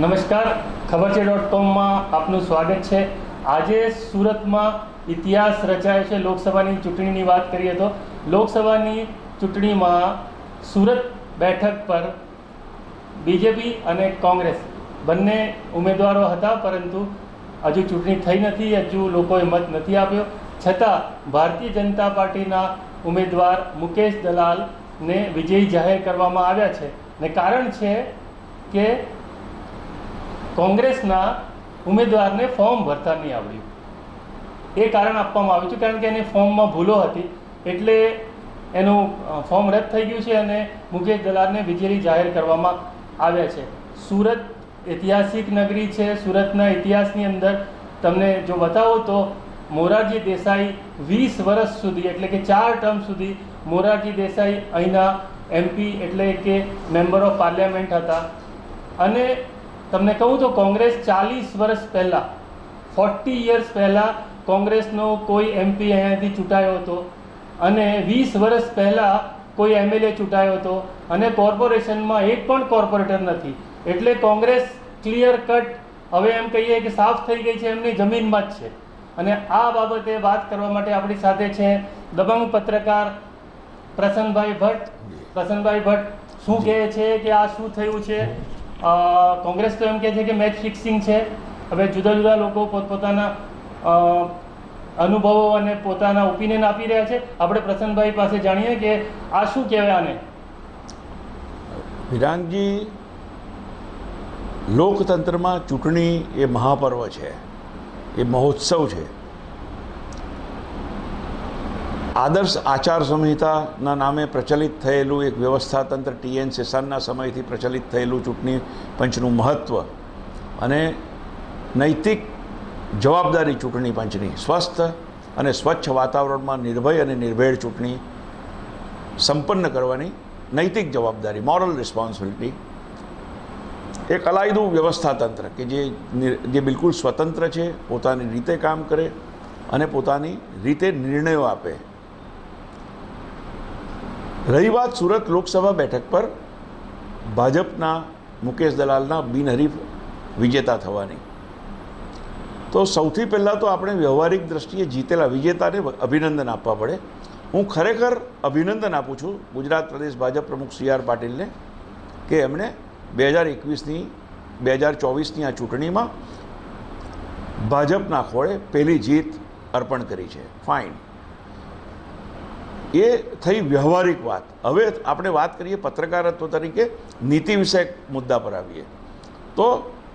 નમસ્કાર. ખબર છે ડોટ કોમમાં આપનું સ્વાગત છે. આજે સુરતમાં ઇતિહાસ રચાયો છે. લોકસભાની ચૂંટણીની વાત કરીએ તો લોકસભાની ચૂંટણીમાં સુરત બેઠક પર બીજેપી અને કોંગ્રેસ બંને ઉમેદવારો હતા, પરંતુ હજુ ચૂંટણી થઈ નથી. હજુ લોકોએ મત નથી આપ્યો. છતાં ભારતીય જનતા પાર્ટીના ઉમેદવાર મુકેશ દલાલને વિજયી જાહેર કરવામાં આવ્યા છે. ને કારણ છે કે કોંગ્રેસના ઉમેદવારને ફોર્મ ભરતા નહીં આવડ્યું. એ કારણ આપવામાં આવ્યું છે, કારણ કે એને ફોર્મમાં ભૂલો હતી. એટલે એનું ફોર્મ રદ થઈ ગયું છે અને મુકેશ દલાલને વિજેરી જાહેર કરવામાં આવ્યા છે. સુરત ઐતિહાસિક નગરી છે. સુરતના ઇતિહાસની અંદર તમને જો બતાવો તો મોરારજી દેસાઈ વીસ વર્ષ સુધી, એટલે કે ચાર ટર્મ સુધી મોરારજી દેસાઈ અહીંના એમપી એટલે કે મેમ્બર ઓફ પાર્લિયામેન્ટ હતા. અને તમને કહું તો કોંગ્રેસ ચાલીસ વર્ષ પહેલાં ફોર્ટી યર્સ પહેલાં કોંગ્રેસનો કોઈ એમપી અહીંયાથી ચૂંટાયો હતો અને વીસ વર્ષ પહેલાં કોઈ એમએલએ ચૂંટાયો હતો અને કોર્પોરેશનમાં એક પણ કોર્પોરેટર નથી. એટલે કોંગ્રેસ ક્લિયર કટ હવે એમ કહીએ કે સાફ થઈ ગઈ છે એમની જમીનમાં જ છે. અને આ બાબતે વાત કરવા માટે આપણી સાથે છે દબંગ પત્રકાર પ્રસન્નભાઈ ભટ્ટ. પ્રસન્નભાઈ ભટ્ટ શું કહે છે કે આ શું થયું છે? કોંગ્રેસ તો એમ કહે છે કે મેચ ફિક્સિંગ છે. હવે જુદા જુદા લોકો પોતપોતાના અનુભવો અને પોતાના ઓપિનિયન આપી રહ્યા છે. આપણે પ્રસન્નભાઈ પાસે જાણીએ કે આ શું કહેવાય આને? વિરાંગજી, લોકતંત્રમાં ચૂંટણી એ મહાપર્વ છે. એ મહોત્સવ છે. આદર્શ આચાર સંહિતાના નામે પ્રચલિત થયેલું એક વ્યવસ્થાતંત્ર ટીએન સેસાનના સમયથી પ્રચલિત થયેલું ચૂંટણી પંચનું મહત્ત્વ અને નૈતિક જવાબદારી ચૂંટણી પંચની, સ્વસ્થ અને સ્વચ્છ વાતાવરણમાં નિર્ભય અને નિર્ભેળ ચૂંટણી સંપન્ન કરવાની નૈતિક જવાબદારી, મોરલ રિસ્પોન્સિબિલિટી. એક અલાયદું વ્યવસ્થાતંત્ર કે જે જે બિલકુલ સ્વતંત્ર છે, પોતાની રીતે કામ કરે અને પોતાની રીતે નિર્ણયો આપે. રહી વાત સુરત લોકસભા બેઠક પર ભાજપના મુકેશ દલાલના બિનહરીફ વિજેતા થવાની. તો સૌથી પહેલાં તો આપણે વ્યવહારિક દ્રષ્ટિએ જીતેલા વિજેતાને અભિનંદન આપવા પડે. હું ખરેખર અભિનંદન આપું છું ગુજરાત પ્રદેશ ભાજપ પ્રમુખ સી આર પાટીલને કે એમણે બે હજાર એકવીસની, બે હજાર ચોવીસની આ ચૂંટણીમાં ભાજપના ખોળે પહેલી જીત અર્પણ કરી છે. ફાઇન એ થઈ વ્યવહારિક વાત. હવે આપણે વાત કરીએ પત્રકારત્વ તરીકે નીતિ વિષયક મુદ્દા પર આવીએ. તો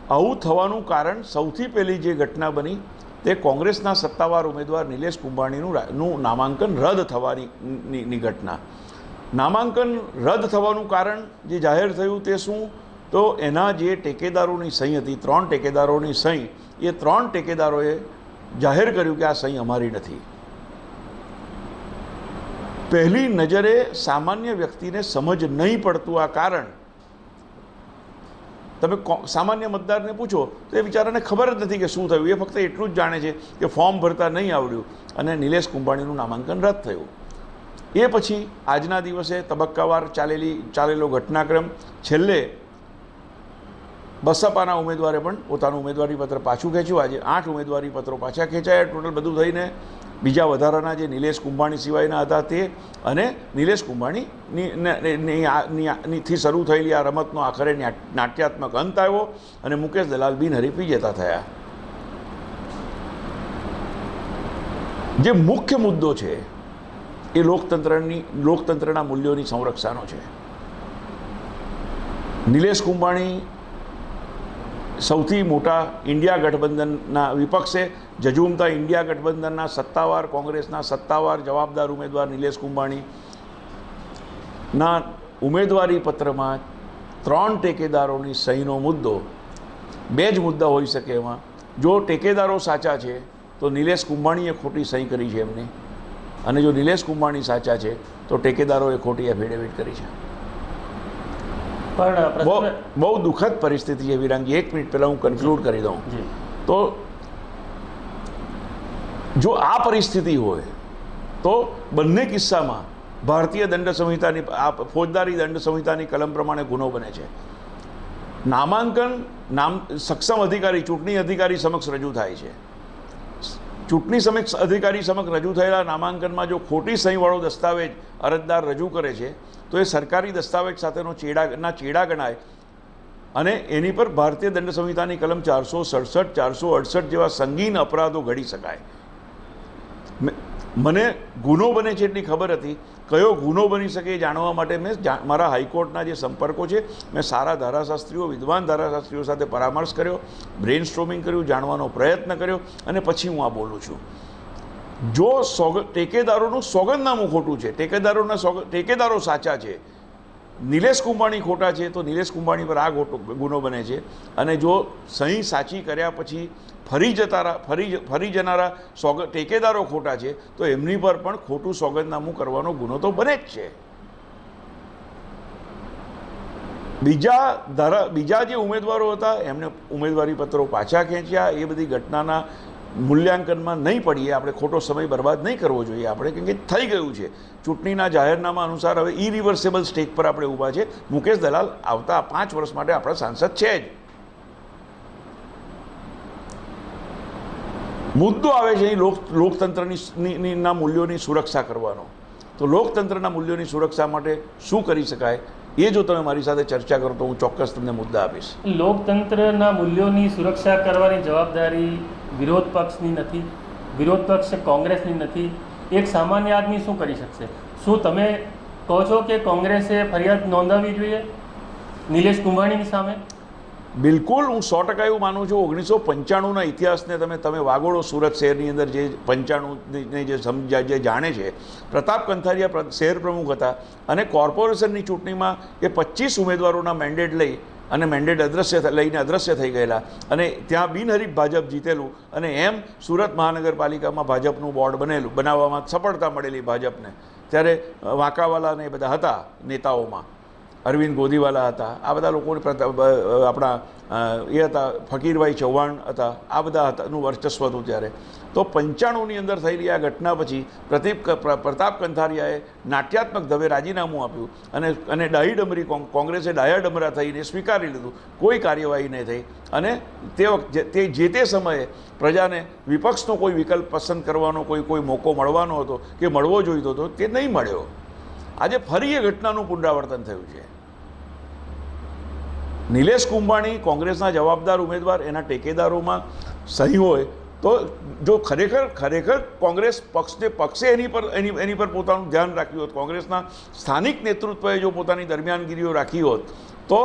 આવું થવાનું કારણ સૌથી પહેલી જે ઘટના બની તે કોંગ્રેસના સત્તાવાર ઉમેદવાર નિલેશ કુંભાણીનું નામાંકન રદ થવાની ઘટના. નામાંકન રદ થવાનું કારણ જે જાહેર થયું તે શું? તો એના જે ટેકેદારોની સહી હતી, ત્રણ ટેકેદારોની સહી, એ ત્રણ ટેકેદારોએ જાહેર કર્યું કે આ સહી અમારી નથી. પહેલી નજરે સામાન્ય વ્યક્તિને સમજ નહીં પડતું આ કારણ. તમે સામાન્ય મતદારને પૂછો, તો એ બિચારાને ખબર જ નથી કે શું થયું. એ ફક્ત એટલું જ જાણે છે કે ફોર્મ ભરતા નહીં આવડ્યું અને નિલેશ કુંભાણીનું નામાંકન રદ થયું. એ પછી આજના દિવસે તબક્કાવાર ચાલેલી, ચાલેલો ઘટનાક્રમ છેલ્લે બસપાના ઉમેદવારે પણ પોતાનું ઉમેદવારી પત્ર પાછું ખેંચ્યું. આજે આઠ ઉમેદવારી પત્રો પાછા ખેંચાયા. ટોટલ બધું થઈને બીજા વધારાના જે નિલેશ કુંભાણી સિવાયના હતા તે અને નિલેશ કુંભાણીથી શરૂ થયેલી આ રમતનો આખરે નાટ્યાત્મક અંત આવ્યો અને મુકેશ દલાલ બિનહરીફ વિજેતા થયા. જે મુખ્ય મુદ્દો છે, એ લોકતંત્રની લોકતંત્રના મૂલ્યોની સંરક્ષાનો છે. નિલેશ કુંભાણી સૌથી મોટા ઇન્ડિયા ગઠબંધનના વિપક્ષે જજુમતા ઇન્ડિયા ગઠબંધનના સત્તાવાર, કોંગ્રેસના સત્તાવાર જવાબદાર ઉમેદવાર નિલેશ કુંબાણીના ઉમેદવારી પત્રમાં ત્રણ ટેકેદારોની સહીનો મુદ્દો. બે જ મુદ્દા હોઈ શકે એમાં. જો ટેકેદારો સાચા છે, તો નિલેશ કુંભાણીએ ખોટી સહી કરી છે એમની. અને જો નિલેશ કુંભાણી સાચા છે, તો ટેકેદારોએ ખોટી એફિડેવિટ કરી છે. પણ બહુ બહુ દુઃખદ પરિસ્થિતિ છે વિરાંગી એક મિનિટ પહેલાં હું કન્ક્લુડ કરી દઉં. તો જો આ પરિસ્થિતિ હોય તો બંને કિસ્સામાં ભારતીય દંડ સંહિતાની આ ફોજદારી દંડ સંહિતાની કલમ પ્રમાણે ગુનો બને છે. નામાંકન નામ સક્ષમ અધિકારી ચૂંટણી અધિકારી સમક્ષ રજૂ થાય છે. ચૂંટણી સમક્ષ અધિકારી સમક્ષ રજૂ થયેલા નામાંકનમાં જો ખોટી સહીવાળો દસ્તાવેજ અરજદાર રજૂ કરે છે તો એ સરકારી દસ્તાવેજ સાથેનો ચેડાના ચેડા ગણાય. અને એની પર ભારતીય દંડ સંહિતાની કલમ ચારસો સડસઠ, ચારસો અડસઠ જેવા સંગીન અપરાધો ઘડી શકાય. મને ગુનો બને છે એટલી ખબર હતી. કયો ગુનો બની શકે એ જાણવા માટે મેં મારા હાઈકોર્ટના જે સંપર્કો છે, મેં સારા ધારાશાસ્ત્રીઓ, વિદ્વાન ધારાશાસ્ત્રીઓ સાથે પરામર્શ કર્યો બ્રેન સ્ટ્રોમિંગ કર્યું, જાણવાનો પ્રયત્ન કર્યો અને પછી હું આ બોલું છું. જો સોગ ટેકેદારોનું સોગંદનામું ખોટું છે, ટેકેદારોના સોગ ટેકેદારો સાચા છે, નિલેશ કુંભાણી ખોટા છે, તો નિલેશ કુંભાણી પર આ ગોટો ગુનો બને છે. અને જો સહી સાચી કર્યા પછી ફરી જતારા ફરી ફરી જનારા સોગ ટેકેદારો ખોટા છે, તો એમની પર પણ ખોટું સોગંદનામું કરવાનો ગુનો તો બને જ છે. બીજા ધારા, બીજા જે ઉમેદવારો હતા, એમને ઉમેદવારી પત્રો પાછા ખેંચ્યા, એ બધી ઘટનાના મૂલ્યાંકનમાં નહીં પડીએ, આપણે ખોટો સમય બરબાદ નહીં કરવો જોઈએ. આપણે કેમ કે થઈ ગયું છે. ચૂંટણીના જાહેરનામા અનુસાર હવે ઇરિવર્સેબલ સ્ટેજ પર આપણે ઊભા છે. મુકેશ દલાલ આવતા પાંચ વર્ષ માટે આપણા સાંસદ છે જ. મુદ્દો આવે છે અહીં લોકતંત્રની ના મૂલ્યોની સુરક્ષા કરવાનો. તો લોકતંત્રના મૂલ્યોની સુરક્ષા માટે શું કરી શકાય? એ જો તમે મારી સાથે ચર્ચા કરો તો હું ચોક્કસ તમને મુદ્દા આપીશ. લોકતંત્રના મૂલ્યોની સુરક્ષા કરવાની જવાબદારી વિરોધ પક્ષની નથી, વિરોધ પક્ષ કોંગ્રેસની નથી. એક સામાન્ય આદમી શું કરી શકશે? શું તમે કહો છો કે કોંગ્રેસે ફરિયાદ નોંધાવવી જોઈએ? નિલેશ કુંભાણીની સામે? બિલકુલ, હું સો ટકા એવું માનું છું. ઓગણીસો પંચાણુંના ઇતિહાસને તમે તમે વાગોળો સુરત શહેરની અંદર જે પંચાણુંને જે સમજા જે જાણે છે, પ્રતાપ કંથારિયા શહેર પ્રમુખ હતા અને કોર્પોરેશનની ચૂંટણીમાં એ પચીસ ઉમેદવારોના મેન્ડેટ લઈ અને મેન્ડેટ અદ્રશ્ય લઈને અદ્રશ્ય થઈ ગયેલા. અને ત્યાં બિનહરીફ ભાજપ જીતેલું અને એમ સુરત મહાનગરપાલિકામાં ભાજપનું બોર્ડ બનેલું, બનાવવામાં સફળતા મળેલી ભાજપને. ત્યારે વાંકાવાલા એ બધા હતા નેતાઓમાં. અરવિંદ ગોદીવાલા હતા. આ બધા લોકો આપણા એ હતા, ફકીરભાઈ ચૌહાણ હતા. આ બધા હતાનું વર્ચસ્વ હતું ત્યારે. તો પંચાણુંની અંદર થયેલી આ ઘટના પછી પ્રતિપ પ્ર- પ્રતાપ કંથારિયાએ નાટ્યાત્મક ધવે રાજીનામું આપ્યું અને અને ડાહી ડમરી કોંગ્રેસે ડાયા ડમરા થઈને સ્વીકારી લીધું. કોઈ કાર્યવાહી નહીં થઈ. અને તે વખતે તે, જે તે સમયે પ્રજાને વિપક્ષનો કોઈ વિકલ્પ પસંદ કરવાનો કોઈ કોઈ મોકો મળવાનો હતો કે મળવો જોઈતો હતો તે નહીં મળ્યો. આજે ફરી એ ઘટનાનું પુનરાવર્તન થયું છે. નિલેશ કુંભાણી કોંગ્રેસના જવાબદાર ઉમેદવાર, એના ટેકેદારોમાં સહી હોય તો જો ખરેખર ખરેખર કોંગ્રેસ પક્ષને પક્ષે એની પર, એની એની પર પોતાનું ધ્યાન રાખ્યું હોત, કોંગ્રેસના સ્થાનિક નેતૃત્વએ જો પોતાની દરમિયાનગીરીઓ રાખી હોત, તો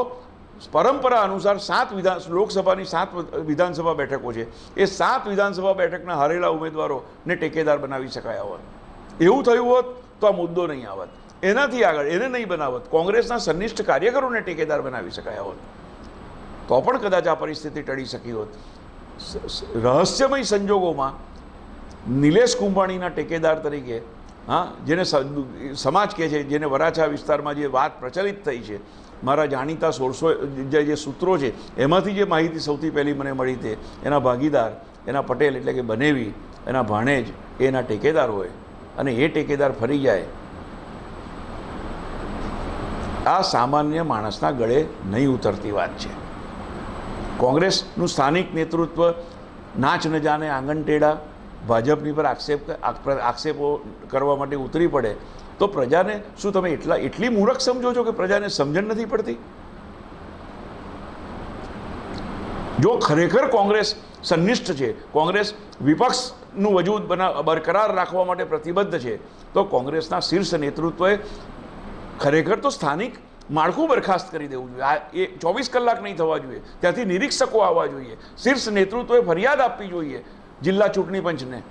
પરંપરા અનુસાર સાત વિધાન, લોકસભાની સાત વિધાનસભા બેઠકો છે. એ સાત વિધાનસભા બેઠકના હારેલા ઉમેદવારોને ટેકેદાર બનાવી શકાયા હોત. એવું થયું હોત તો આ મુદ્દો નહીં આવત. એનાથી આગળ એને નહીં બનાવત. કોંગ્રેસના સનિષ્ઠ કાર્યકરોને ટેકેદાર બનાવી શકાયા હોત. તો પણ કદાચ આ પરિસ્થિતિ ટળી શકી હોત. રહસ્યમય સંજોગોમાં નિલેશ કુંભાણીના ટેકેદાર તરીકે, હા, જેને સમાજ કહે છે, જેને વરાછા વિસ્તારમાં જે વાત પ્રચલિત થઈ છે, મારા જાણીતા સોર્સો જે જે સૂત્રો છે, એમાંથી જે માહિતી સૌથી પહેલી મને મળી તે, એના ભાગીદાર, એના પટેલ એટલે કે બનેવી, એના ભાણેજ, એના ટેકેદાર હોય અને એ ટેકેદાર ફરી જાય આ સામાન્ય માણસના ગળે નહીં ઉતરતી વાત છે. કોંગ્રેસનું સ્થાનિક નેતૃત્વ નાચ ન જાને આંગણ ટેડા, ભાજપની પર આક્ષેપ આક્ષેપો કરવા માટે ઉતરી પડે, તો પ્રજાને શું તમે એટલા, એટલી મૂર્ખ સમજો છો કે પ્રજાને સમજણ નથી પડતી? જો ખરેખર કોંગ્રેસ સંનિષ્ઠ છે, કોંગ્રેસ વિપક્ષનું વજૂદ બના, બરકરાર રાખવા માટે પ્રતિબદ્ધ છે, તો કોંગ્રેસના શીર્ષ નેતૃત્વએ ખરેખર તો સ્થાનિક માળખું બરખાસ્ત કરી દેવું જોઈએ. આ એ ચોવીસ કલાક નહીં થવા જોઈએ. ત્યાંથી નિરીક્ષકો આવવા જોઈએ. શીર્ષ નેતૃત્વએ ફરિયાદ આપવી જોઈએ જિલ્લા ચૂંટણી પંચને.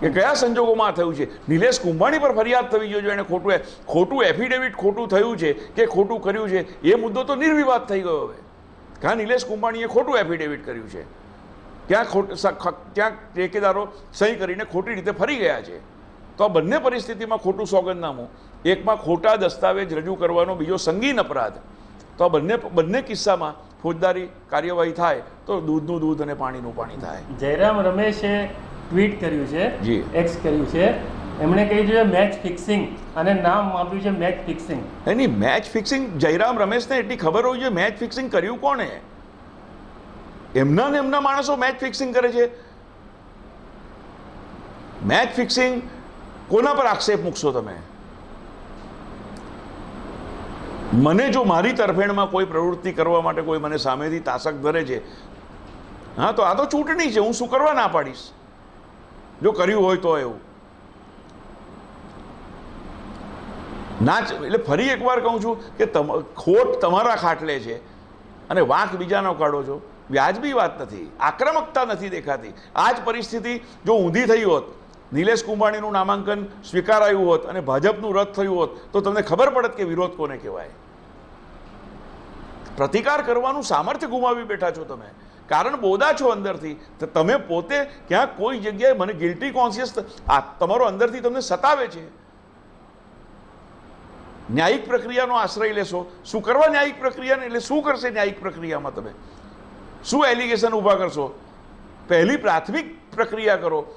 કે કયા સંજોગોમાં થયું છે? નિલેશ કુંભાણી પર ફરિયાદ થવી જોઈએ. એને ખોટું ખોટું એફિડેવિટ ખોટું થયું છે કે ખોટું કર્યું છે, એ મુદ્દો તો નિર્વિવાદ થઈ ગયો હવે. કાં નિલેશ કુંભાણીએ ખોટું એફિડેવિટ કર્યું છે? ત્યાં ખોટ ક્યાંક ટેકેદારો સહી કરીને ખોટી રીતે ફરી ગયા છે? તો આ બંને પરિસ્થિતિમાં ખોટું સોગંદનામું એકમાં ખોટા દસ્તાવેજ રજૂ કરવાનો બીજો સંગીન અપરાધ. તો આ બંને બંને કિસ્સામાં ફોજદારી કાર્યવાહી થાય તો દૂધનું દૂધ અને પાણીનું પાણી થાય. જયરામ રમેશે ટ્વીટ કર્યું છે જી. એક્સ કર્યું છે. એમણે કહ્યું છે મેચ ફિક્સિંગ અને નામ આપ્યું છે મેચ ફિક્સિંગ એની મેચ ફિક્સિંગ જયરામ રમેશને એટલી ખબર હોવી જોઈએ મેચ ફિક્સિંગ કર્યું કોણે? એમના ને એમના માણસો મેચ ફિક્સિંગ કરે છે. મેચ ફિક્સિંગ કોના પર આક્ષેપ મૂકશો તમે? મને જો મારી તરફેણમાં કોઈ પ્રવૃત્તિ કરવા માટે કોઈ મને સામેથી તાસક ધરે છે, હા, તો આ તો ચૂંટણી છે, હું શું કરવા ના પાડીશ? જો કર્યું હોય તો એવું. ના એટલે ફરી એકવાર કહું છું કે ખોટ તમારા ખાટલે છે અને વાંક બીજાનો કાઢો છો. વ્યાજબી વાત નથી, આક્રમકતા નથી દેખાતી. આ જ પરિસ્થિતિ જો ઊંધી થઈ હોત નિલેશ કુંભાણીનું નામાંકન સ્વીકારાયું હોત અને ભાજપનું રદ થયું હોત, તો તમને ખબર પડત કે વિરોધ કોને કહેવાય. પ્રતિકાર કરવાનું સામર્થ્ય ગુમાવી બેઠા છો તમે. કારણ બોધા છો અંદરથી. તો, તમે પોતે ક્યાં કોઈ જગ્યાએ મને ગિલ્ટી કોન્શિયસ આ તમારો અંદરથી તમને સતાવે છે. ન્યાયિક પ્રક્રિયાનો આશ્રય લેશો. શું કરવા ન્યાયિક પ્રક્રિયાને? એટલે શું કરશે ન્યાયિક પ્રક્રિયામાં તમે? શું એલિગેશન ઊભા કરશો? પહેલી પ્રાથમિક પ્રક્રિયા કરો.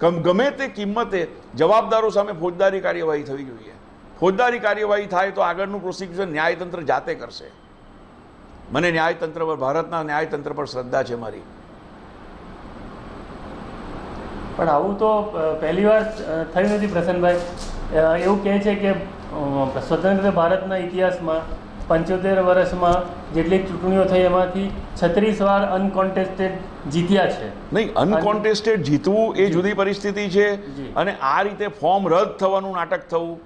ગમ- તે કિંમતે જવાબદારો સામે ફોજદારી કાર્યવાહી થવી જોઈએ. ફોજદારી કાર્યવાહી થાય તો આગળનું પ્રોસિક્યુશન ન્યાયતંત્ર જાતે કરશે. મને ન્યાયતંત્ર પર, ભારતના ન્યાયતંત્ર પર શ્રદ્ધા છે મારી. પણ આવું તો પહેલી વાર થયું નથી પ્રસન્નભાઈ. એવું કહે છે કે સ્વતંત્ર ભારતના ઇતિહાસમાં પંચોતેર વર્ષમાં જેટલી ચૂંટણીઓ થઈ એમાંથી છત્રીસ વાર અનકોન્ટેસ્ટેડ જીત્યા છે. નહીં અનકોન્ટેસ્ટેડ જીતવું એ જુદી પરિસ્થિતિ છે અને આ રીતે ફોર્મ રદ થવાનું નાટક થવું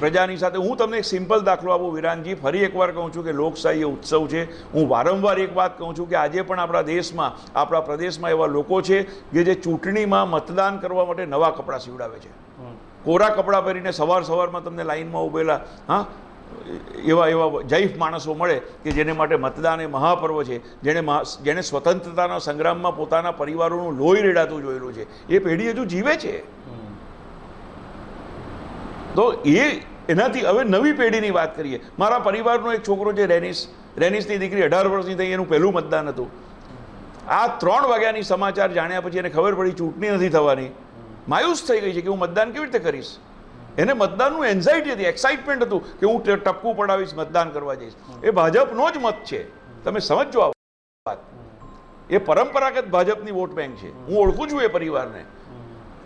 પ્રજાની સાથે. હું તમને એક સિમ્પલ દાખલો આપું વિરાનજી. ફરી એકવાર કહું છું કે લોકશાહી ઉત્સવ છે. હું વારંવાર એક વાત કહું છું કે આજે પણ આપણા દેશમાં આપણા પ્રદેશમાં એવા લોકો છે કે જે ચૂંટણીમાં મતદાન કરવા માટે નવા કપડાં સીવડાવે છે. કોરા કપડાં પહેરીને સવાર સવારમાં તમને લાઇનમાં ઊભેલા હા એવા એવા જૈફ માણસો મળે કે જેને માટે મતદાન એ મહાપર્વ છે. જેણે જેણે સ્વતંત્રતાના સંગ્રામમાં પોતાના પરિવારોનું લોહી રેડાતું જોયેલું છે. એ પેઢી હજુ જીવે છે. તો એ એનાથી હવે નવી પેઢીની વાત કરીએ. મારા પરિવારનો એક છોકરો છે, રેનિસ. રેનિસની દીકરી અઢાર વર્ષની થઈ, એનું પહેલું મતદાન હતું. આ ત્રણ વાગ્યાની સમાચાર જાણ્યા પછી એને ખબર પડી, ચૂંટણી નથી થવાની. માયુસ થઈ ગઈ છે કે હું મતદાન કેવી રીતે કરીશ? એને મતદાનનું એન્ઝાઇટી હતી એક્સાઇટમેન્ટ હતું કે હું ટપકું પડાવીશ, મતદાન કરવા જઈશ. એ ભાજપનો જ મત છે. તમે સમજો આ વાત. એ પરંપરાગત ભાજપની વોટ બેંક છે. હું ઓળખું છું એ પરિવારને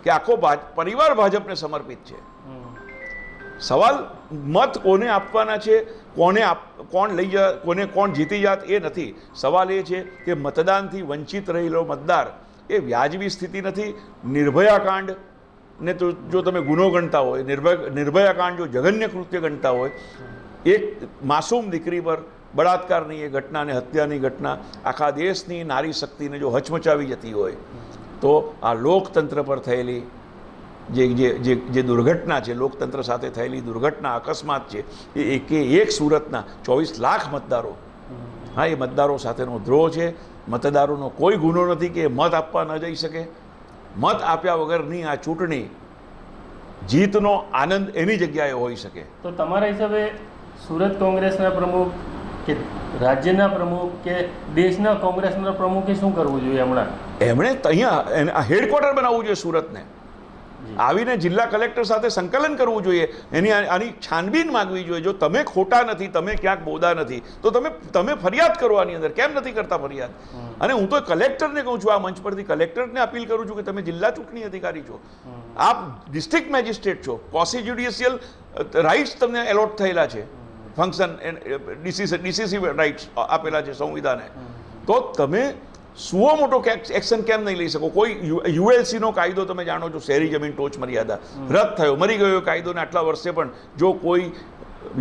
કે આખો પરિવાર ભાજપને સમર્પિત છે. સવાલ મત કોને આપવાના છે, કોને આપ, કોણ લઈ જા, કોને કોણ જીતી જાત એ નથી. સવાલ એ છે કે મતદાનથી વંચિત રહેલો મતદાર એ વ્યાજબી સ્થિતિ નથી, નિર્ભયા કાંડ ને તો જો તમે ગુનો ગણતા હોય, નિર્ભય નિર્ભયા કાંડ જો જઘન્ય કૃત્ય ગણતા હોય એક માસૂમ દીકરી પર બળાત્કારની એ ઘટના અને હત્યાની ઘટના, આખા દેશની નારી શક્તિને જો હચમચાવી જતી હોય, તો આ લોકતંત્ર પર થયેલી જે જે જે દુર્ઘટના છે, લોકતંત્ર સાથે થયેલી દુર્ઘટના, અકસ્માત છે, એ એકે એક સુરતના ચોવીસ લાખ મતદારો. હા, એ મતદારો સાથેનો દ્રોહ છે. મતદારોનો કોઈ ગુનો નથી કે મત આપવા ન જઈ શકે. મત આપ્યા વગરની આ ચૂંટણી જીતનો આનંદ એની જગ્યાએ હોઈ શકે તો તમારા હિસાબે સુરત કોંગ્રેસના પ્રમુખ કે રાજ્યના પ્રમુખ કે દેશના કોંગ્રેસના પ્રમુખે શું કરવું જોઈએ હમણાં એમણે અહીંયા હેડક્વાર્ટર બનાવવું જોઈએ સુરતને. આવીને જિલ્લા કલેક્ટર સાથે સંકલન કરવું જોઈએ. એની આની છાનબીન માંગવી જોઈએ. જો તમે ખોટા નથી તમે ક્યાંક બોદા નથી તો તમે તમે ફરિયાદ કરો આની અંદર કેમ નથી કરતા ફરિયાદ? અને હું તો કલેક્ટરને કહું છું આ મંચ પરથી કલેક્ટરને અપીલ કરું છું કે તમે જિલ્લા ચૂંટણી અધિકારી છો. આપ ડિસ્ટ્રિક્ટ મેજિસ્ટ્રેટ છો. કોસી જ્યુડિશિયલ રાઇટ્સ તમને એલોટ થયેલા છે. ફંક્શન ડીસીસી ડીસીસી રાઇટ્સ આપેલા છે સંવિધાને. તો તમે સુઓ મોટો એક્શન કેમ નહીં લઈ શકો? કોઈ યુએલસી નો કાયદો તમે જાણો છો શહેરી જમીન ટોચ મર્યાદા રદ થયો મરી ગયો કાયદોને આટલા વર્ષે પણ જો કોઈ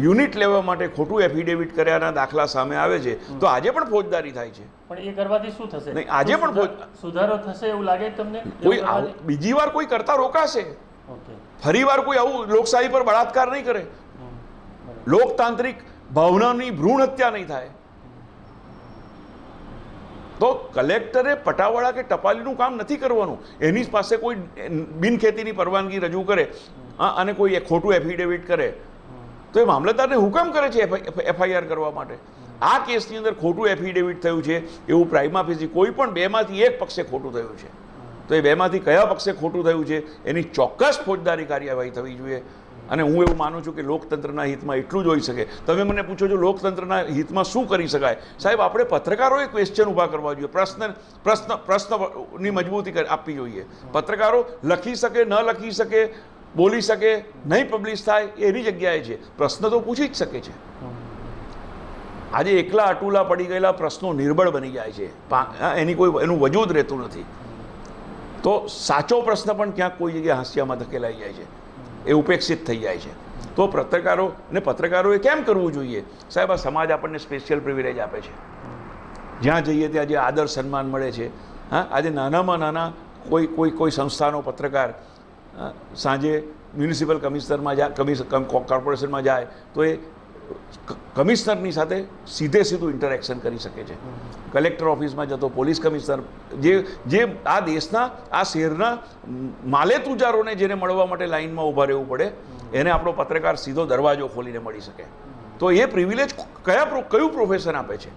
યુનિટ લેવા માટે ખોટું એફિડેવિટ કર્યાના દાખલા સામે આવે છે તો આજે પણ ફોજદારી થાય છે. પણ એ કરવાથી શું થશે? નહીં, આજે પણ સુધારો થશે એવું લાગે તમને? કોઈ બીજી વાર કોઈ કરતા રોકાશે. ફરી વાર કોઈ આવું લોકશાહી પર બળાત્કાર નહીં કરે. લોકતાંત્રિક ભાવનાની ભ્રૂણ હત્યા નહીં થાય. તો કલેક્ટરે પટાવાળા કે ટપાલીનું કામ નથી કરવાનું. એની પાસે કોઈ બિનખેતીની પરવાનગી રજૂ કરે અને કોઈ ખોટું એફિડેવિટ કરે. તો એ મામલતદારને હુકમ કરે છે એફઆઈઆર કરવા માટે. આ કેસની અંદર ખોટું એફિડેવિટ થયું છે, એવું પ્રાઇમા ફેસી કોઈ પણ બેમાંથી એક પક્ષે ખોટું થયું છે. તો એ બેમાંથી કયા પક્ષે ખોટું થયું છે, એની ચોક્કસ ફોજદારી કાર્યવાહી થવી જોઈએ. અને હું એવું માનું છું કે લોકતંત્રના હિતમાં એટલું જ હોઈ શકે. તમે મને પૂછો છો લોકતંત્રના હિતમાં શું કરી શકાય? સાહેબ, આપણે પત્રકારોએ ક્વેશ્ચન ઊભા કરવા જોઈએ. પ્રશ્ન પ્રશ્ન, પ્રશ્નની મજબૂતી આપવી જોઈએ. પત્રકારો લખી શકે, ન લખી શકે, બોલી શકે, નહીં પબ્લિશ થાય એની જગ્યાએ છે. પ્રશ્ન તો પૂછી જ શકે છે. આજે એકલા અટુલા પડી ગયેલા પ્રશ્નો નિર્બળ બની જાય છે. એની કોઈ, એનું વજૂદ રહેતું નથી. તો સાચો પ્રશ્ન પણ ક્યાંક કોઈ જગ્યાએ હાસ્યામાં ધકેલાઈ જાય છે. એ ઉપેક્ષિત થઈ જાય છે. તો પત્રકારો અને પત્રકારોએ કેમ કરવું જોઈએ? સાહેબ, આ સમાજ આપણને સ્પેશિયલ પ્રિવિલેજ આપે છે. જ્યાં જઈએ ત્યાં જે આદર સન્માન મળે છે. હા, આજે નાનામાં નાના કોઈ કોઈ કોઈ સંસ્થાનો પત્રકાર સાંજે મ્યુનિસિપલ કમિશનરમાં જાય કમિશન કોર્પોરેશનમાં જાય, તો એ કમિશનરની સાથે સીધે સીધું ઇન્ટરેક્શન કરી શકે છે. કલેક્ટર ઓફિસમાં જતો પોલીસ કમિશનર જે જે આ દેશના, આ શહેરના માલે તુજારોને જેને મળવા માટે લાઇનમાં ઊભા રહેવું પડે, એને આપણો પત્રકાર સીધો દરવાજો ખોલીને મળી શકે. તો એ પ્રિવિલેજ કયા કયું પ્રોફેશન આપે છે?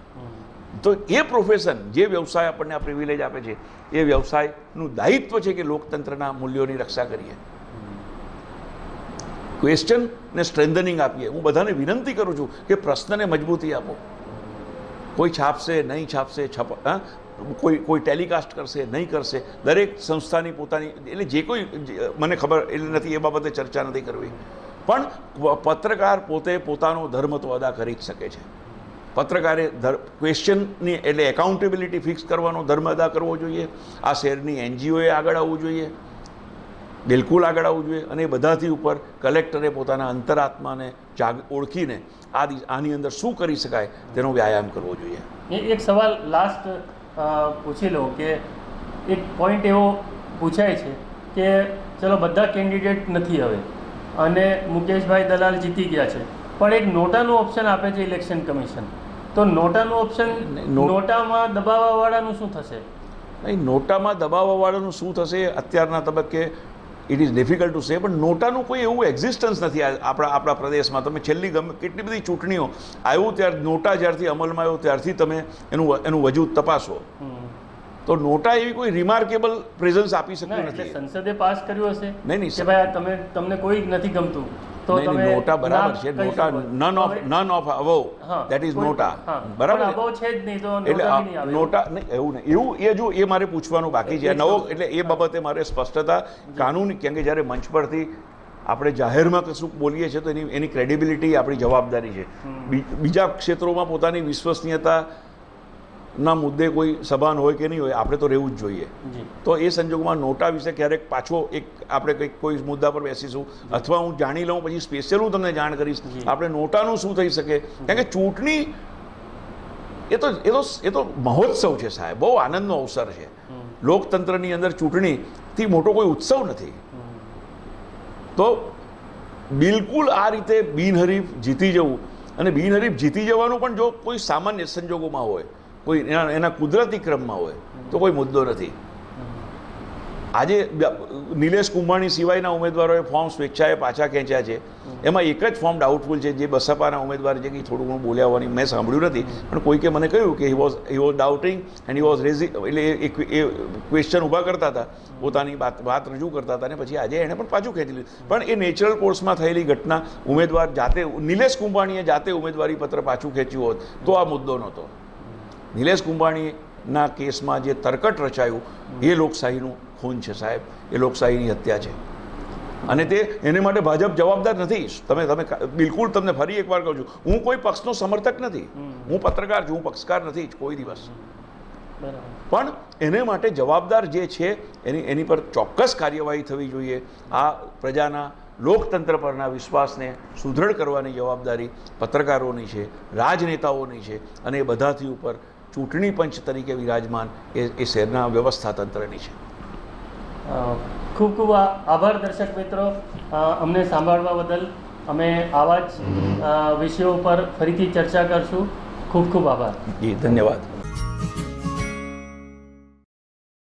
તો એ પ્રોફેશન જે વ્યવસાય આપણને આ પ્રિવિલેજ આપે છે, એ વ્યવસાયનું દાયિત્વ છે કે લોકતંત્રના મૂલ્યોની રક્ષા કરીએ. ક્વેશ્ચન ને સ્ટ્રેન્થનિંગ આપીએ. હું બધાને વિનંતી કરું છું કે પ્રશ્નને મજબૂતી આપો. કોઈ છાપશે, નહીં છાપશે, છપ કોઈ કોઈ ટેલિકાસ્ટ કરશે, નહીં કરશે. દરેક સંસ્થાની પોતાની, એટલે જે કોઈ મને ખબર એટલે નથી, એ બાબતે ચર્ચા નથી કરવી. પણ પત્રકાર પોતે પોતાનો ધર્મ તો અદા કરી જ શકે છે. પત્રકારે ક્વેશ્ચનની એટલે એકાઉન્ટેબિલિટી ફિક્સ કરવાનો ધર્મ અદા કરવો જોઈએ. આ શહેરની એનજીઓએ આગળ આવવું જોઈએ. બિલકુલ આગળ આવવું જોઈએ અને એ બધાથી ઉપર કલેક્ટરે પોતાના અંતરાત્માને જાગ ઓળખીને આ આની અંદર શું કરી શકાય તેનો વ્યાયામ કરવો જોઈએ. એક સવાલ લાસ્ટ પૂછી લઉં કે એક પોઈન્ટ એવો પૂછાય છે કે ચલો બધા કેન્ડિડેટ નથી હવે અને મુકેશભાઈ દલાલ જીતી ગયા છે પણ એક નોટાનું ઓપ્શન આપે છે ઇલેક્શન કમિશન તો નોટાનું ઓપ્શન નોટામાં દબાવવાવાળાનું શું થશે? નહીં નોટામાં દબાવવાવાળાનું શું થશે અત્યારના તબક્કે it is difficult to say પણ નોટાનું કોઈ એવું એક્ઝિસ્ટન્સ નથી આપણા આપણા પ્રદેશમાં. તમે છેલ્લી ગમે કેટલી બધી ચૂંટણીઓ આવ્યું ત્યાર નોટા જ્યારથી અમલમાં આવ્યો ત્યારથી તમે એનું એનું વજૂદ તપાસો. તો નોટા એવી કોઈ રિમાર્કેબલ પ્રેઝન્સ આપી શકતું નથી. સંસદે પાસ કર્યું હશે નહીં, નહીં, તમે તમને કોઈ નથી ગમતું. તો તમે નોટા બરાબર છે. NOTA none of none of અવો that is NOTA. બરાબર અવો છે? જ નહીં તો એટલે નોટા નહીં એવું નહીં. એવું એ જો એ મારે પૂછવાનું બાકી છે. નવો એટલે એ બાબતે મારે સ્પષ્ટતા કાનૂની કેમ કે જ્યારે મંચ પરથી આપણે જાહેરમાં કશું બોલીએ છીએ તો એની એની ક્રેડિબિલિટી આપણી જવાબદારી છે. બીજા ક્ષેત્રોમાં પોતાની વિશ્વસનીયતા ના મુદ્દે કોઈ સભાન હોય કે નહીં હોય આપણે તો રહેવું જ જોઈએ. તો એ સંજોગોમાં નોટા વિશે ક્યારેક પાછો એક આપણે કંઈક કોઈ મુદ્દા પર બેસીશું અથવા હું જાણી લઉં પછી સ્પેશિયલ હું તમને જાણ કરીશ. આપણે નોટાનું શું થઈ શકે? કારણ કે ચૂંટણી એ તો એ તો એ તો મહોત્સવ છે સાહેબ બહુ આનંદનો અવસર છે. લોકતંત્રની અંદર ચૂંટણીથી મોટો કોઈ ઉત્સવ નથી. તો બિલકુલ આ રીતે બિનહરીફ જીતી જવું અને બિનહરીફ જીતી જવાનું પણ જો કોઈ સામાન્ય સંજોગોમાં હોય કોઈ એના એના કુદરતી ક્રમમાં હોય, તો કોઈ મુદ્દો નથી. આજે નિલેશ કુંભાણી સિવાયના ઉમેદવારોએ ફોર્મ સ્વેચ્છાએ પાછા ખેંચ્યા છે. એમાં એક જ ફોર્મ ડાઉટફુલ છે, જે બસપાના ઉમેદવાર છે, કે થોડું ઘણું બોલ્યા હોવાની મેં સાંભળ્યું નથી, પણ કોઈકે મને કહ્યું કે he was he was doubting and he was રેઝી એટલે એ- ક્વેશ્ચન ઊભા કરતા હતા. પોતાની વાત વાત રજૂ કરતા હતા અને પછી આજે એણે પણ પાછું ખેંચી લીધું. પણ એ નેચરલ કોર્સમાં થયેલી ઘટના ઉમેદવાર જાતે નિલેશ કુંભાણીએ જાતે ઉમેદવારી પત્ર પાછું ખેંચ્યું હોત, તો આ મુદ્દો નહોતો. નિલેશ કુંભાણીના કેસમાં જે તરકટ રચાયું એ લોકશાહીનું ખૂન છે સાહેબ. એ લોકશાહીની હત્યા છે. અને તે એને માટે ભાજપ જવાબદાર નથી. તમે તમે બિલકુલ તમને ફરી એકવાર કહું છું હું કોઈ પક્ષનો સમર્થક નથી. હું પત્રકાર છું હું પક્ષકાર નથી જ કોઈ દિવસ. પણ એને માટે જવાબદાર જે છે એની એની પર ચોક્કસ કાર્યવાહી થવી જોઈએ. આ પ્રજાના લોકતંત્ર પરના વિશ્વાસને સુદૃઢ કરવાની જવાબદારી પત્રકારોની છે રાજનેતાઓની છે અને એ બધાથી ઉપર ચૂંટણી પંચ તરીકે વિરાજમાન એ એ શહેરના વ્યવસ્થા તંત્રની છે. ખૂબ ખૂબ આભાર દર્શક મિત્રો. અમને સાંભળવા બદલ અમે આવા જ વિષયો પર ફરીથી ચર્ચા કરશું. ખૂબ ખૂબ આભાર. જી ધન્યવાદ.